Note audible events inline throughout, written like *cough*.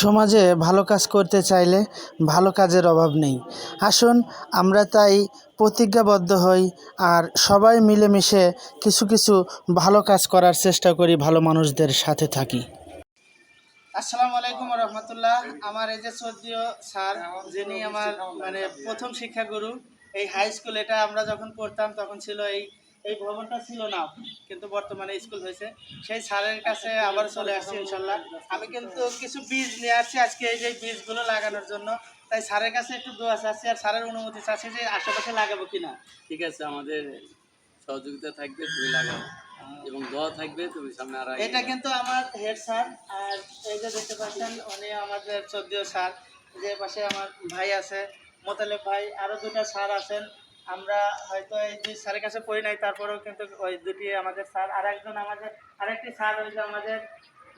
সমাজে ভালো কাজ করতে চাইলে ভালো কাজের অভাব নেই। আসুন, আমরা তাই প্রতিজ্ঞাবদ্ধ হই আর সবাই মিলেমিশে কিছু কিছু ভালো কাজ করার চেষ্টা করি, ভালো মানুষদের সাথে থাকি। আসসালামু আলাইকুম রহমতুল্লাহ। আমার এই যে সদ্যীয় স্যার, যিনি আমার মানে প্রথম শিক্ষাগুরু, এই হাই স্কুল এটা আমরা যখন পড়তাম তখন ছিল এই এই ভবনটা ছিল না কিন্তু বর্তমানে স্কুল হয়েছে। সেই স্যারের কাছে আবার চলে আসছি ইনশাল্লাহ। আমি কিন্তু কিছু বীজ নিয়ে আসছি আজকে এই যে বীজগুলো লাগানোর জন্য। তাই স্যারের কাছে একটু দোয়া চাচ্ছি আর স্যারের অনুমতি চাচ্ছি যে আশেপাশে লাগাবো কিনা। ঠিক আছে আমাদের সহযোগিতা থাকবে তুমি লাগাবো এবং দোয়া থাকবে তুমি সামনে আর এটা কিন্তু আমার হেড স্যার আর এই যে দেখতে পাচ্ছেন উনি আমাদের চোদ্দীয় স্যার। যে পাশে আমার ভাই আছে মোতালেব ভাই আরও দুটো স্যার আছেন। আমরা হয়তো এই দুই স্যারের কাছে পড়ি নাই, তারপরেও কিন্তু ওই দুটি আমাদের স্যার আর একজন আমাদের, আরেকটি স্যার হয়েছে আমাদের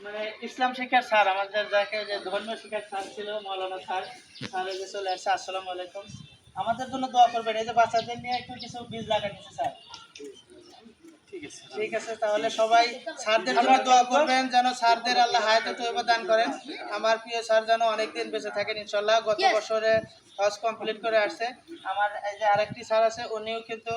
মানে ইসলাম শিক্ষার স্যার, আমাদের যাকে যে ধর্মীয় শিক্ষার স্যার ছিল, মৌলানা স্যার। স্যার যে চলে আসছে, আসসালামু আলাইকুম। আমাদের জন্য দোয়া করবেন, এই যে বাচ্চাদের নিয়ে একটু কিছু বীজ লাগাইছে স্যার। ঠিক আছে তাহলে সবাই স্যারদের জন্য দোয়া করবেন। যেন স্যারদের আল্লাহ হায়াতে তৈবা দান করেন। আমার প্রিয় স্যার যেন অনেকদিন বেঁচে থাকেন ইনশাল্লাহ গত বছরে হজ কমপ্লিট করে আসছে। আমার এই যে আরেকটি স্যার আছে উনিও কিন্তু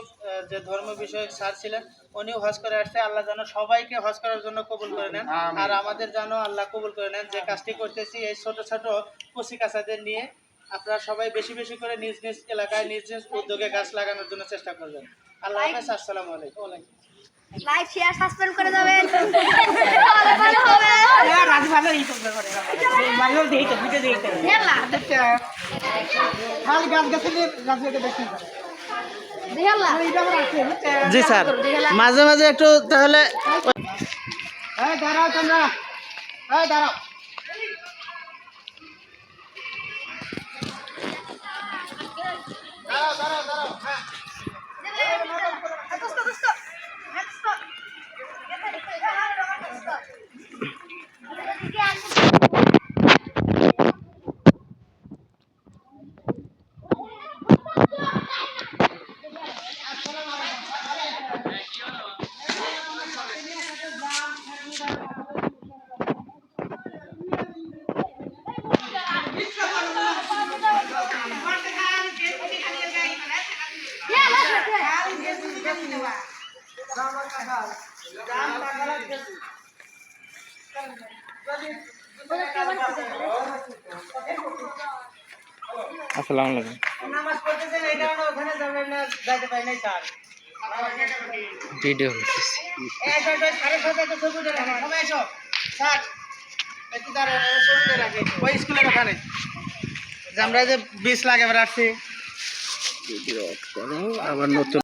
যে ধর্ম বিষয়ক স্যার ছিলেন উনিও হজ করে আসছে। আল্লাহ যেন সবাইকে হজ করার জন্য কবুল করে নেন। আর আমাদের যেন আল্লাহ কবুল করে নেন। যে কাজটি করতেছি এই ছোট ছোট কচি কাছাদের নিয়ে আপনারা সবাই বেশি বেশি করে নিজ নিজ এলাকায় নিজ নিজ উদ্যোগে গাছ লাগানোর জন্য চেষ্টা করবেন। আল্লাহ হাফেজ আসসালামু আলাইকুম। লাইক শেয়ার সাসপেন্ড করে দেবেন *laughs* ভালো ভালো হবে। রাজি ভালো এই করবে করে ভালো দেই তো বুঝে দেই তো হেলা খালি গাছ গাছলে আমার আছে জি স্যার। মাঝে মাঝে একটু তাহলে এই দাঁড়াও তোমরা। এই দাঁড়াও। আসসালামু আলাইকুম নামাজ পড়তেছেন এই কারণে ওখানে যাবেন না যাইতে পারি নাই স্যার ভিডিও হইতেছে এসো এসো সাড়ে ছটা তো ছবি উঠে রাখেন সবাই এসো স্যার একটু দাঁড়ান এই ছবি উঠে রাখি ওই স্কুলের ওখানে যে আমরা যে বীজ লাগাবার আসছি আবার নতুন